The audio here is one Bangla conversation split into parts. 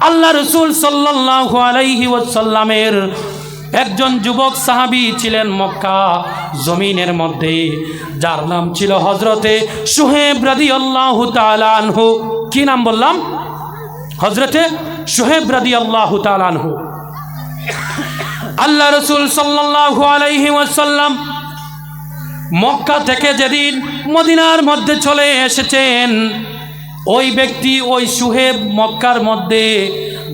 আল্লাহ রসুল সাল্লাহ আলাইহি ওয়াসাল্লামের একজন যুবক সাহাবী ছিলেন মক্কা জমিনের মধ্যে, যার নাম ছিল হজরতে সুহেব রাদি আল্লাহ আনহু। কি নাম বললাম? হজরতে সুহেব রাদি আল্লাহ আনহু। আল্লাহ রসুল সাল্লাহ আলাইহি ওয়াসাল্লাম মক্কা থেকে যেদিন মদিনার মধ্যে চলে এসেছেন ওই ব্যক্তি ওই সুহেব মক্কার মধ্যে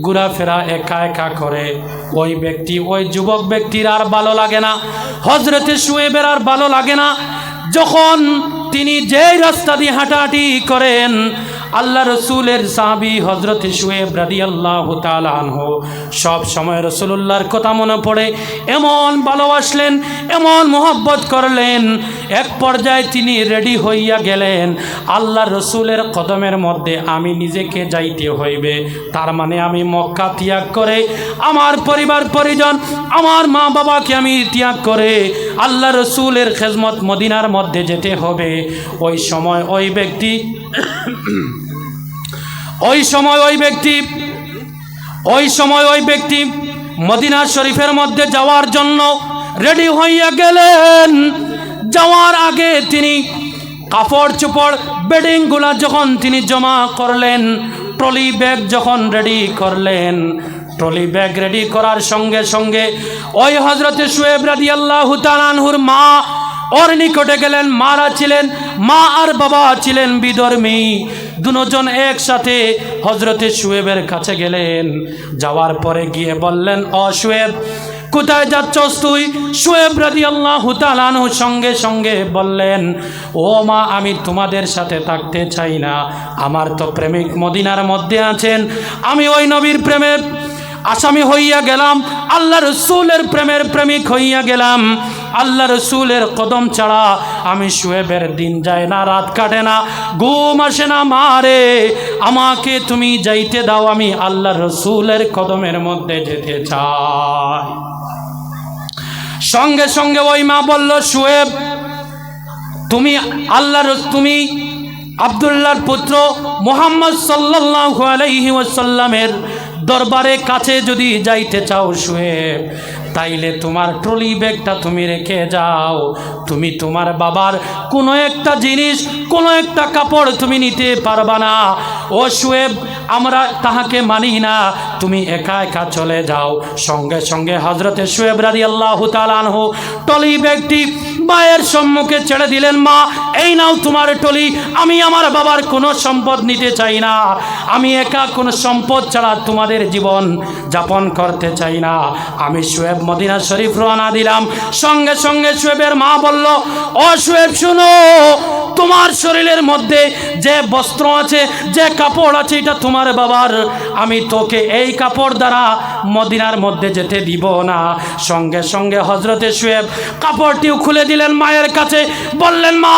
ঘোরাফেরা একা একা করে। ওই ব্যক্তি, ওই যুবক ব্যক্তির আর ভালো লাগে না। হজরতে সুহেবের আর ভালো লাগে না। যখন তিনি যেই রাস্তা দিয়ে হাঁটাহাঁটি করেন আল্লাহ রসুলের সাহাবি হজরত সুয়েব রাদি আল্লাহ তালানহ সব সময় রসুল্লাহর কথা মনে পড়ে, এমন ভালোবাসলেন, এমন মোহব্বত করলেন। এক পর্যায়ে তিনি রেডি হইয়া গেলেন, আল্লাহ রসুলের কদমের মধ্যে আমি নিজেকে যাইতে হইবে, তার মানে আমি মক্কা ত্যাগ করে, আমার পরিবার পরিজন, আমার মা বাবাকে আমি ত্যাগ করে আল্লাহ রসুলের খেজমত মদিনার মধ্যে যেতে হবে। ওই সময় ওই ব্যক্তি ওই সময় ওই ব্যক্তি, ওই সময় ওই ব্যক্তি মদিনা শরীফের মধ্যে যাওয়ার জন্য রেডি হইয়া গেলেন। যাওয়ার আগে তিনি কাপড় চোপড়, বেডিংগুলা যখন তিনি জমা করলেন, ট্রলি ব্যাগ যখন রেডি করলেন, ট্রলি ব্যাগ রেডি করার সঙ্গে সঙ্গে ওই হজরতে সুয়েব রাদি আল্লাহ তালানহুর মা ওর নিকটে গেলেন, মারা ছিলেন, মা আর বাবা ছিলেন বিধর্মী। দুজন একসাথে হজরতে সুয়েবের কাছে গেলেন। যাওয়ার পরে গিয়ে বললেন অ সুয়েব কোথায় যাচ্ছস তুই? সুয়েব রাদি আল্লাহ তালানহু সঙ্গে সঙ্গে বললেন, ও মা, আমি তোমাদের সাথে থাকতে চাই না। আমার তো প্রেমিক মদিনার মধ্যে আছেন। আমি ওই নবীর প্রেমের আসামি হইয়া গেলাম, আল্লাহ রসুলের প্রেমের প্রেমিক হইয়া গেলাম। আল্লাহ রসুলের কদম ছাড়া আমি শুয়েবের দিন যায় না, রাত কাটে না, ঘুম আসে না মারে। আমাকে তুমি যাইতে দাও, আমি আল্লাহ রসুলের কদমের মধ্যে যেতে চাই। সঙ্গে সঙ্গে ওই মা বলল, শুয়েব, তুমি আল্লাহর তুমি আবদুল্লাহর পুত্র মোহাম্মদ সাল্লাহ আলাইহি ওয়াসাল্লামের দরবারে কাছে যদি যাইতে চাও শুয়ে, তাইলে তোমার ট্রলি ব্যাগটা তুমি রেখে যাও। তুমি তোমার বাবার কোনো একটা জিনিস, কোনো একটা কাপড় তুমি নিতে পারবা না। ও শুয়েব, আমরা তাহাকে মানি না। তুমি একা একা চলে যাও। সঙ্গে সঙ্গে হজরতে শুয়েব রাদি আল্লাহ তালানহ ট্রলি ব্যাগটি মায়ের সম্মুখে ছেড়ে দিলেন মা, এই নাও তোমার টলি, আমি আমার বাবার কোনো সম্পদ নিতে চাই না। আমি একা কোনো সম্পদ ছাড়া তোমাদের জীবন যাপন করতে চাই না। আমি শুয়েব মদিনা শরীফ রওনা দিলাম। সঙ্গে সঙ্গে শুয়েবের মা বলল, ও শুয়েব, শুনো, তোমার শরীরের মধ্যে যে বস্ত্র আছে, যে কাপড় আছে, এটা তোমার বাবার। আমি তোকে এই কাপড় দ্বারা মদিনার মধ্যে যেতে দিব না। সঙ্গে সঙ্গে হজরতে শুয়েব, কাপড়টিও খুলে দিলেন মায়ের কাছে, বললেন, মা,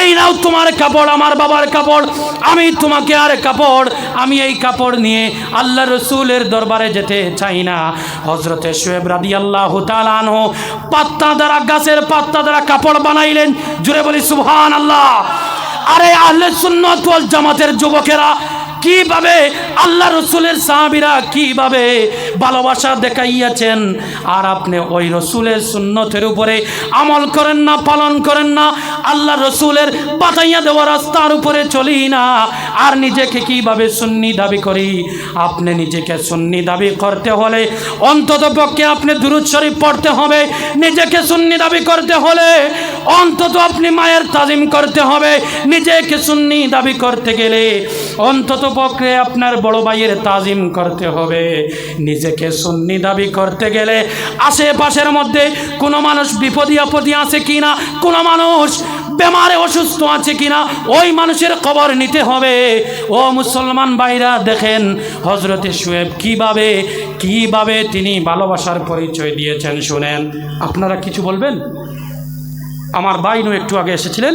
এই নাও তোমার কাপড়, আমার বাবার কাপড়। আমি তোমাকে আর কাপড়, আমি এই কাপড় নিয়ে আল্লাহ রসুলের দরবারে যেতে চাই না। হজরতে শুয়েব রাদি আল্লাহ তালানহ পাত্তা দ্বারা, গাছের পাত্তা দ্বারা কাপড় বানাইলেন। জুড়ে বলি সুহান আল্লাহ আরে আহলে সুন্নত জামাতের যুবকেরা, কীভাবে আল্লাহ রসুলের সাহাবিরা, কীভাবে ভালোবাসা দেখাইয়াছেন। আর আপনি ওই রসুলের সুন্নতের উপরে আমল করেন না, পালন করেন না, আল্লাহ রসুলের বাতাইয়া দেওয়া রাস্তার উপরে চলি না। আর নিজেকে কীভাবে সুন্নি দাবি করি? আপনি নিজেকে সুন্নি দাবি করতে হলে অন্তত পক্ষে আপনি দুরুদ শরীফ পড়তে হবে। নিজেকে সুন্নি দাবি করতে হলে অন্তত আপনি মায়ের তাজিম করতে হবে। নিজেকে সুন্নি দাবি করতে গেলে অন্তত পক্ষে আপনার বড় ভাইয়ের তাজিম করতে হবে। নিজেকে সুন্নি দাবি করতে গেলে আশেপাশের মধ্যে কোনো মানুষ বিপদী আপদী আছে কি না কোনো মানুষ বেমারে অসুস্থ আছে কিনা, ওই মানুষের খবর নিতে হবে। ও মুসলমান ভাইরা, দেখেন হজরতে শুয়েব কীভাবে কীভাবে তিনি ভালোবাসার পরিচয় দিয়েছেন শুনেন। আপনারা কিছু বলবেন? আমার বাইনু একটু আগে এসেছিলেন।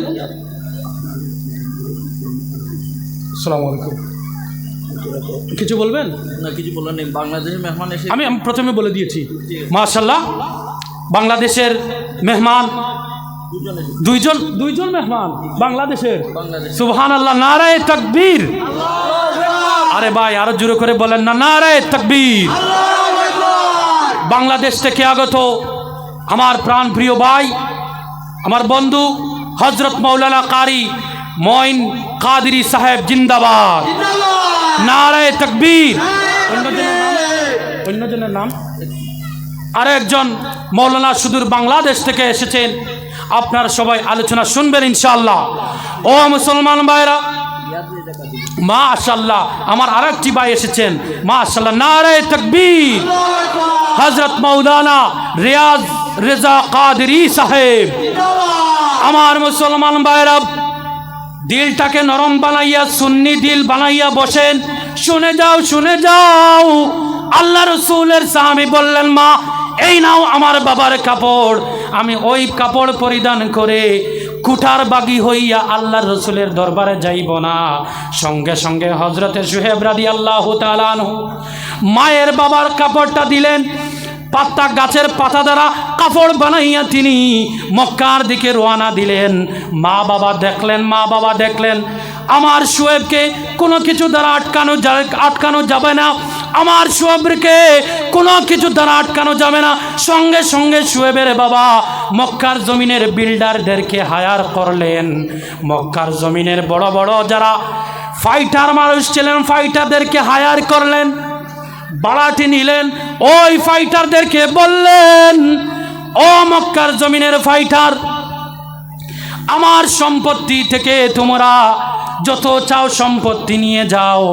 আসসালামু আলাইকুম। কিছু বলবেন? না কিছু বলার নেই। বাংলাদেশের মেহমান এসে আমি আমি প্রথমে বলে দিয়েছি। মাশাল্লাহ বাংলাদেশের মেহমান। দুইজন দুইজন মেহমান বাংলাদেশের। বাংলাদেশ সুবহান আল্লাহ নারায় তকবীর। আরে ভাই আরও জোরে করে বলেন না না রে তকবীর। বাংলাদেশ থেকে আগত আমার প্রাণ প্রিয় ভাই আমার বন্ধু হজরত মৌলানা কারি মঈন কাদিরি সাহেব জিন্দাবাদ। নারায় তকবীর। অন্যজনের নাম? অন্যজনের নাম আর একজন মৌলানা সুদূর বাংলাদেশ থেকে এসেছেন। আপনারা সবাই আলোচনা শুনবেন ইনশাআল্লাহ। ও মুসলমান ভাইরা মা আশাল্লাহ আমার আরেকটি ভাই এসেছেন। মা আশাল্লাহ নারে তকবীর। হজরত মৌলানা রিয়াজ রেজা কাদরি সাহেব। আমার মুসলমান ভাইরা দিলটাকে নরম বানাইয়া, সুন্নি দিল বানাইয়া বসেন। শুনে যাও শুনে যাও। আল্লাহ রসুলের সাহাবি বললেন, মা, এই নাও আমার বাবার কাপড়। আমি ওই কাপড় পরিধান করে কুঠার বাগি হইয়া আল্লাহ রসুলের দরবারে যাইব না। সঙ্গে সঙ্গে হজরতে সুহেব রাদি আল্লাহ মায়ের বাবার কাপড়টা দিলেন। পাত্তা গাছের পাতা দ্বারা কাপড় বানাইয়া তিনি মক্কার দিকে রোয়ানা দিলেন। মা বাবা দেখলেন, মা বাবা দেখলেন, আমার সোয়েবকে কোনো কিছু দ্বারা আটকানো আটকানো যাবে না। আমার সোয়েবকে কোনো কিছু দ্বারা আটকানো যাবে না। সঙ্গে সঙ্গে সোয়েবের বাবা মক্কার জমিনের বিল্ডারদেরকে হায়ার করলেন। মক্কার জমিনের বড় বড় যারা ফাইটার মানুষ ছিলেন, ফাইটারদেরকে হায়ার করলেন। বাড়াটি নিলেন, ওই ফাইটারদেরকে বললেন ও মক্কার জমিনের ফাইটার আমার সম্পত্তি থেকে তোমরা যত চাও সম্পত্তি নিয়ে যাও।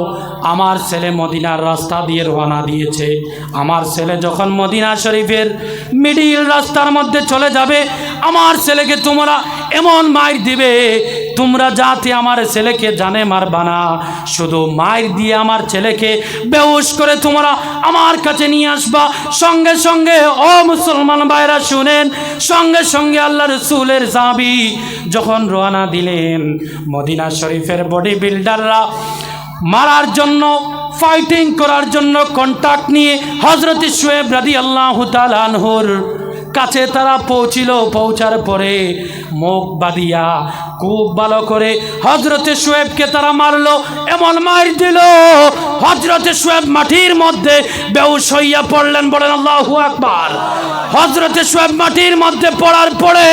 আমার ছেলে মদিনার রাস্তা দিয়ে রওনা দিয়েছে। আমার ছেলে যখন মদিনা শরীফের মিডিল রাস্তার মধ্যে চলে যাবে, আমার ছেলেকে তোমরা এমন মাইর দিবে তোমরা যাতে আমার ছেলেকে জানে মারবা না, শুধু মায়ের দিয়ে আমার ছেলেকে বেউস করে তোমরা আমার কাছে নিয়ে আসবা। সঙ্গে সঙ্গে, ও মুসলমান ভাইরা শুনেন, সঙ্গে সঙ্গে আল্লাহ রসুলের জাবি যখন রওনা দিলেন মদিনা শরীফের বডি বিল্ডাররা মারার জন্য ফাইটিং করার জন্য কন্টাক্ট নিয়ে হজরত সোয়েব রাদি আল্লাহ তালানহুর কাছে তারা পৌঁছিল। পৌঁছার পরে মুখ বাদিয়া খুব ভালো করে হজরতে সোয়েবকে তারা মারলো, এমন মার দিল হজরতে সোয়েব মাটির মধ্যে বেউস হইয়া পড়লেন, বলেন আল্লাহু আকবার। হজরতে সোয়েব মাটির মধ্যে পড়ার পরে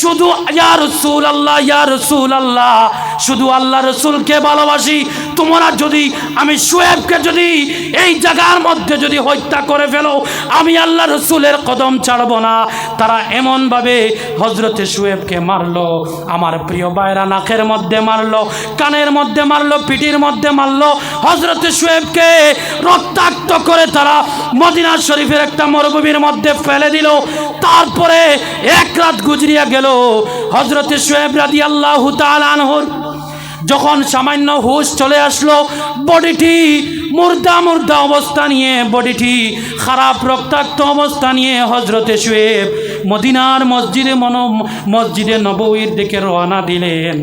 শুধু, ইয়া রসুল আল্লাহ ইয়া রসুল আল্লাহ শুধু আল্লাহ রসুলকে ভালোবাসি। তোমরা যদি, আমি সোয়েবকে যদি এই জায়গার মধ্যে যদি হত্যা করে ফেলো, আমি আল্লাহ রসুলের কদম ছাড়বো না। তারা এমনভাবে হজরতে সোয়েবকে মারলো, আমার প্রিয় বাইরা নাকের মধ্যে মারলো, কানের মধ্যে মারলো, পিঠির মধ্যে মারলো। হজরতে সোয়েবকে রক্তাক্ত করে তারা মদিনা শরীফের একটা মরুভূমির মধ্যে ফেলে দিল। তারপরে এক রাত গুজরিয়া গেল। হজরতে সোয়েব রাদি আল্লাহ তালানহর যখন সামান্য হুশ চলে আসলো, বডিটি মুর্দা মুর্দা অবস্থা নিয়ে, বডিটি খারাপ রক্তাক্ত অবস্থা নিয়ে হজরতে শুয়েব মদিনার মসজিদে মন, মসজিদে নবীর দিকে রওনা দিলেন।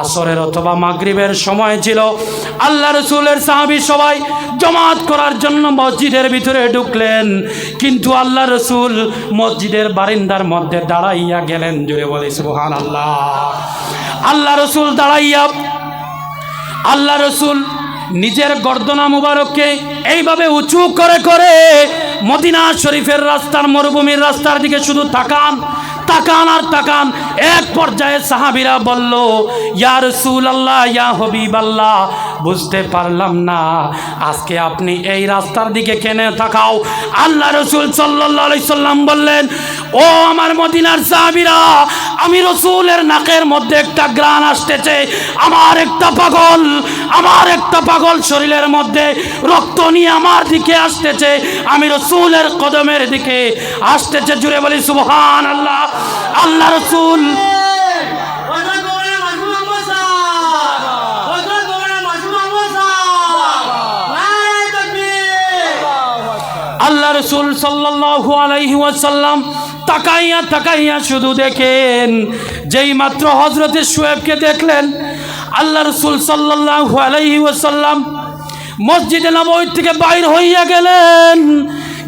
আসরের অথবা মাগরিবের সময় ছিল। আল্লাহ রসুলের সাহাবি সবাই জমাত করার জন্য মসজিদের ভিতরে ঢুকলেন। কিন্তু আল্লাহ রসুল মসজিদের বারিন্দার মধ্যে দাঁড়াইয়া গেলেন জুড়ে বলে সুবহান আল্লাহ আল্লাহ রসুল দাঁড়াইয়া, আল্লাহ রসুল নিজের গর্দনা মুবারককে এইভাবে উঁচু করে করে মদিনা শরীফের রাস্তার মরুভূমির রাস্তার দিকে শুধু তাকান তাকান আর তাকান। এক পর্যায়ে সাহাবিরা বলল ইয়ার সুল আল্লাহ ইয়া হবিব আল্লাহ বুঝতে পারলাম না, আজকে আপনি এই রাস্তার দিকে কেনে তাকাও? আল্লাহ রসুল সাল্লাহ সাল্লাম বললেন ও আমার মদিনার সাহাবিরা, আমি রসুলের নাকের মধ্যে একটা গ্রান আসতেছে আমার একটা পাগল, আমার একটা পাগল শরীরের মধ্যে রক্ত নিয়ে আমার দিকে আসতেছে আমি রসুলের কদমের দিকে আসতেছে, জুড়ে বলি সুবহান আল্লাহ আল্লাহ রসুল. আল্লাহ রসুল সাল্লাল্লাহু আলাইহি ওয়াসাল্লাম তাকাইয়া তাকাইয়া শুধু দেখেন। যেই মাত্র হজরতে শুয়েবকে দেখলেন, আল্লাহ রসুল সাল্লাল্লাহু আলাইহি ওয়াসাল্লাম মসজিদে নববী থেকে বাইর হইয়া গেলেন।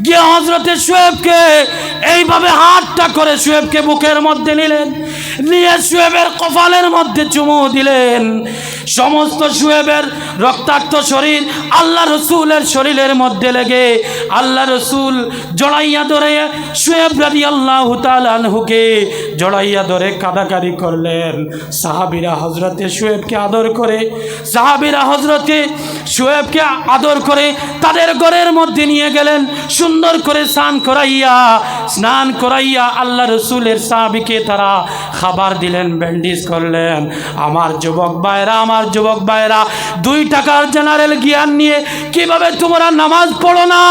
গিয়ে হজরতে শুয়েবকে এইভাবে হাতটা করে শুয়েবকে বুকের মধ্যে নিলেন, নিয়ে শুয়েবের কপালের মধ্যে চুমু দিলেন। সমস্ত শুয়েবের রক্তাক্ত শরীর আল্লাহ রসুলের শরীরের মধ্যে লেগে আল্লাহ রসুল জড়াইয়া ধরে শুয়েব রাজি আল্লাহ তালহুকে জড়াইয়া ধরে কাদাকারি করলেন। সাহাবিরা হজরতে শুয়েবকে আদর করে, সাহাবিরা হজরতে শুয়েবকে আদর করে তাদের ঘরের মধ্যে নিয়ে গেলেন। সুন্দর করে স্নান করাইয়া স্নান করাইয়া আল্লাহ রসুলের সাহাবিকে তারা খাবার দিলেন, ব্যান্ডেজ করলেন। আমার যুবক ভাইরা, আমার যুবক ভাইরা দুই টাকার জেনারেল জ্ঞান নিয়ে কীভাবে তোমরা নামাজ পড়ো না?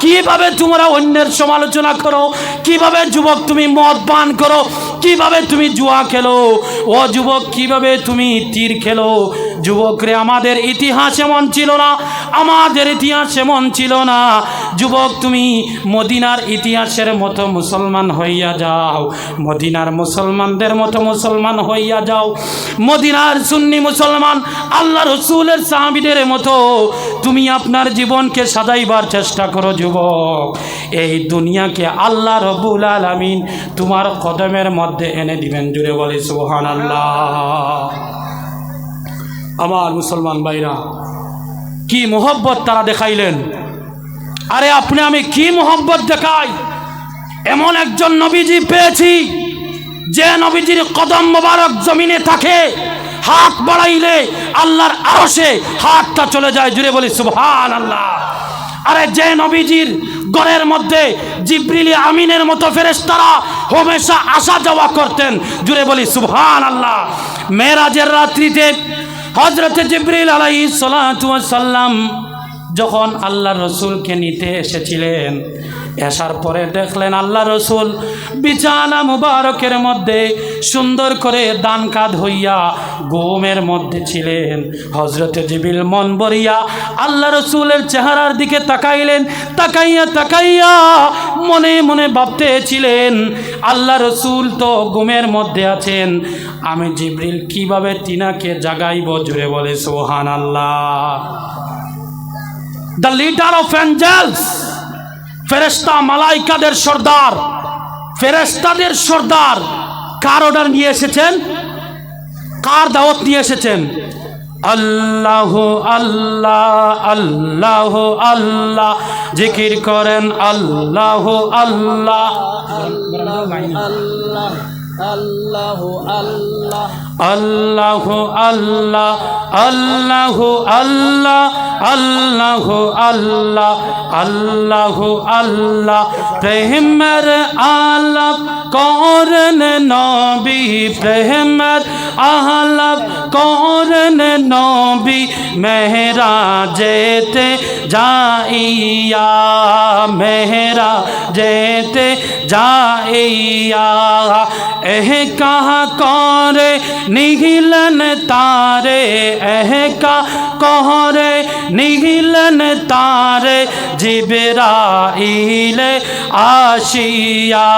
কীভাবে তোমরা অন্যের সমালোচনা করো? কীভাবে যুবক তুমি মদ পান করো? কীভাবে তুমি জুয়া খেলো? ও যুবক, কীভাবে তুমি তীর খেলো? যুবকরে, আমাদের ইতিহাস এমন ছিল না। আমাদের ইতিহাস এমন ছিল না। যুবক, তুমি মদিনার ইতিহাসের মতো মুসলমান হইয়া যাও। মদিনার মুসলমানদের মতো মুসলমান হইয়া যাও। মদিনার সুন্নি মুসলমান, আল্লাহ রসুলের সাহাবিদের মতো তুমি আপনার জীবনকে সাজাইবার চেষ্টা করো যুবক। এই দুনিয়াকে আল্লাহ রবুল আলমিন তোমার কদমের মধ্যে এনে দিবেন। জুড়ে বলে সোহান আল্লাহ আমার মুসলমান ভাইরা, কি মোহব্বত তারা দেখাইলেন? আরে আপনি, আমি কি মোহব্বত দেখাই? এমন একজন নবীজি পেয়েছি, যে নবীজির কদম মোবারক জমিনে থাকে, হাত বাড়াইলে আল্লাহর আরশে হাতটা চলে যায়, জুড়ে বলি সুবহান আল্লাহ আরে যে নবীজির গড়ের মধ্যে জিব্রিলি আমিনের মতো ফেরেশতারা হমেশা আসা যাওয়া করতেন, জুড়ে বলি সুবহান আল্লাহ মেরাজের রাত্রিতে হজরত জিব্রিল আলাই সাল্লাম যখন আল্লাহ রসুলকে নিতে এসেছিলেন আসার পরে দেখলেন আল্লাহ রসুল বিছানা মুবারকের মধ্যে সুন্দর করে দান কাদ হইয়া গোমের মধ্যে ছিলেন। হজরতে জিবিল মন বরিয়া আল্লাহ রসুলের চেহারার দিকে তাকাইলেন, তাকাইয়া তাকাইয়া মনে মনে ভাবতেছিলেন, আল্লাহ রসুল তো গুমের মধ্যে আছেন। আমি জিব্রিল কীভাবে তিনাকে জাগাইব জুড়ে বলে সোহান আল্লাহ দ্য লিডার অফ অ্যাঞ্জেলস। ফেরেস্তা মালাইকাদের সর্দার ফেরেস্তাদের সর্দার। কার অর্ডার নিয়ে এসেছেন? কার দাওয়াত নিয়ে এসেছেন? আল্লাহ আল্লাহ আল্লাহ আল্লাহ। জিকির করেন আল্লাহ আল্লাহ। আল্লাহ আল্লাহ আল্লাহ আল্লাহ আল্লাহ আল্লাহ আল্লাহ আল্লাহ প্রেমের আলাপ করেন নবী প্রেমের আলাপ করেন নবী মেহরা যেতে যাইয়া মেহরা যেতে যাইয়া। এহ কাহা করে নিহিলন তারে, এহ কা কহরে নিহিলন তারে জিবেরা ইলে আশিয়া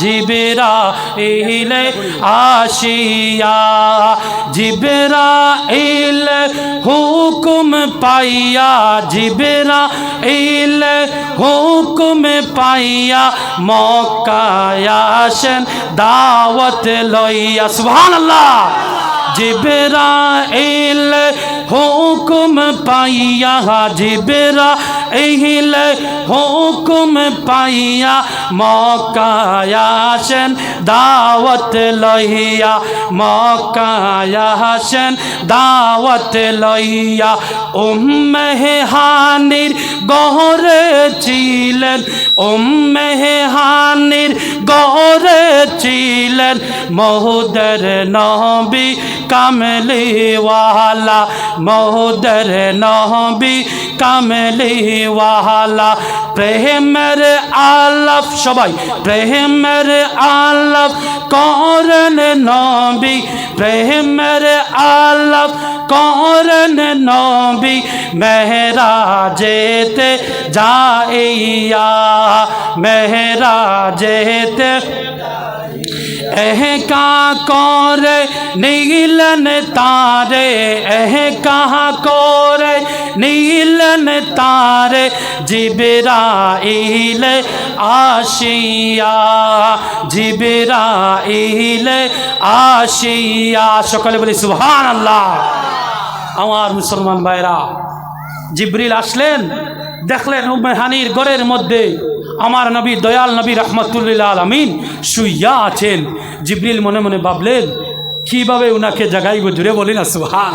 জিবেরা ইলে আশিয়া জিবেরা ইল হুকুম পাইয়া জিবেরা ইল হুকুম পাইয়া মক্কায়াসেন দাওয়াত লইয়া। সুবহানাল্লাহ! জিবরাইল হুকুম পাইয়া জিবরাইল হুকুম পাইয়া মক্কায়াসেন দাওয়াত লইয়া মক্কায়াসেন দাওয়াত লইয়া উম্মে হানির গহরে ছিলেন, উম্মে হানির গহরে ছিলেন, মহুদের নবী কামলিওয়ালা, মহুদের নবী কামলিওয়ালা প্রেমের আলাপ, সবাই। প্রেমের আলাপ করেন নবী। প্রেমের আলাপ করেন নবী। মেহরা যেতে যাইয়া মেহরা যেতে এহ কা করে, নীলন তারে এহ কাহা করে, নীলন তারে, জিবরাইল আশিয়া জিবরাইল আশিয়া সকালে বলি সুহান আল্লাহ আমার মুসলমান ভাইরা, জিব্রিল আসলেন, দেখলেন উম্মেহানির গড়ের মধ্যে। আমার নবী দয়াল নবী রহমতুল্লাহ আলমিন শুইয়া আছেন। জিব্রিল মনে মনে ভাবলেন, কীভাবে উনাকে জাগাইব? জুড়ে বলি না সুহান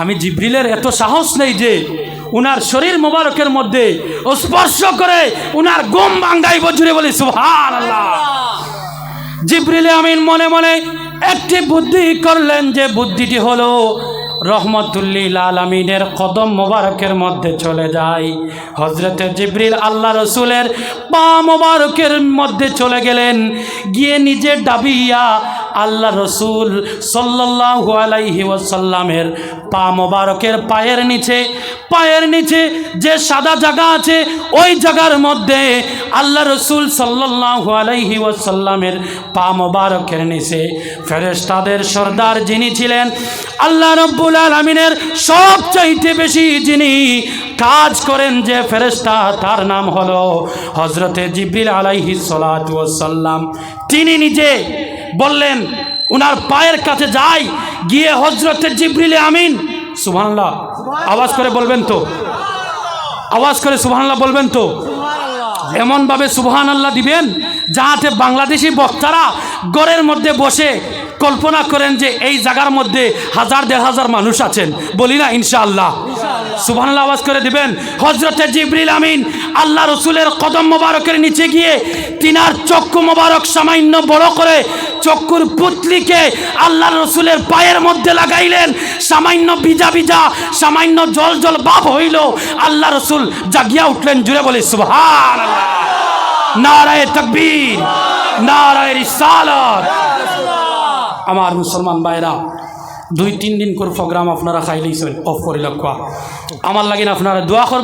আমি জিব্রিলের এত সাহস নেই যে উনার শরীর মোবারকের মধ্যে স্পর্শ করে উনার গম বাঙ্গাইব জুড়ে বলি সুহান আল্লাহ জিব্রিলে আমিন মনে মনে একটি বুদ্ধি করলেন যে বুদ্ধিটি হলো রহমতুল্লিল আলমিনের কদম মোবারকের মধ্যে চলে যায়। হজরতে জিব্রিল আল্লাহ রসুলের পা মোবারকের মধ্যে চলে গেলেন। গিয়ে নিজে ডাবিয়া আল্লাহ রসুল সাল্লাহু আলাইহি ওয়াসাল্লামের পা মোবারকের পায়ের নিচে পায়ের নিচে যে সাদা জায়গা আছে, ওই জায়গার মধ্যে আল্লাহ রসুল সাল্লাহু আলাইহি ওয়াসাল্লামের পা মোবারকের নিচে ফেরেশতাদের সর্দার যিনি ছিলেন, আল্লাহ রব্বুল আলমিনের সবচাইতে বেশি যিনি কাজ করেন যে ফেরেশতা, তার নাম হলো হজরতে জিব্রিল আলাইহি সাল্লাম তিনি নিজে বললেন উনার পায়ের কাছে যাই গিয়ে হজরতে জিব্রিলে আমিন। সুবহানাল্লাহ। আওয়াজ করে বলবেন তো? আওয়াজ করে সুবহানাল্লাহ বলবেন তো? এমনভাবে সুবহান আল্লাহ দিবেন যাহাতে বাংলাদেশি বক্তারা গড়ের মধ্যে বসে কল্পনা করেন যে এই জায়গার মধ্যে হাজার দেড় হাজার মানুষ আছেন। বলি না ইনশাআল্লাহ। সুবহান আল্লাহ আওয়াজ করে দিবেন হজরতে জিবরিল আমিন আল্লাহ রসুলের কদম মোবারকের নিচে গিয়ে তিনার চক্ষু মোবারক সামান্য বড় করে চক্ষুর পুতলিকে আল্লাহ রসুলের পায়ের মধ্যে লাগাইলেন। সামান্য ভিজা ভিজা, সামান্য জল জল বাপ হইল। আল্লাহ রসুল জাগিয়া উঠলেন জুড়ে বলে সুবহান নারায় তকবীর, নারায় রিসালত। আমার মুসলমান ভাইরা, দুই তিন দিন করে প্রোগ্রাম আপনারা খাইলেইছেন। অফ করে লক্ষ্য। আমার লাগিন আপনারা দোয়া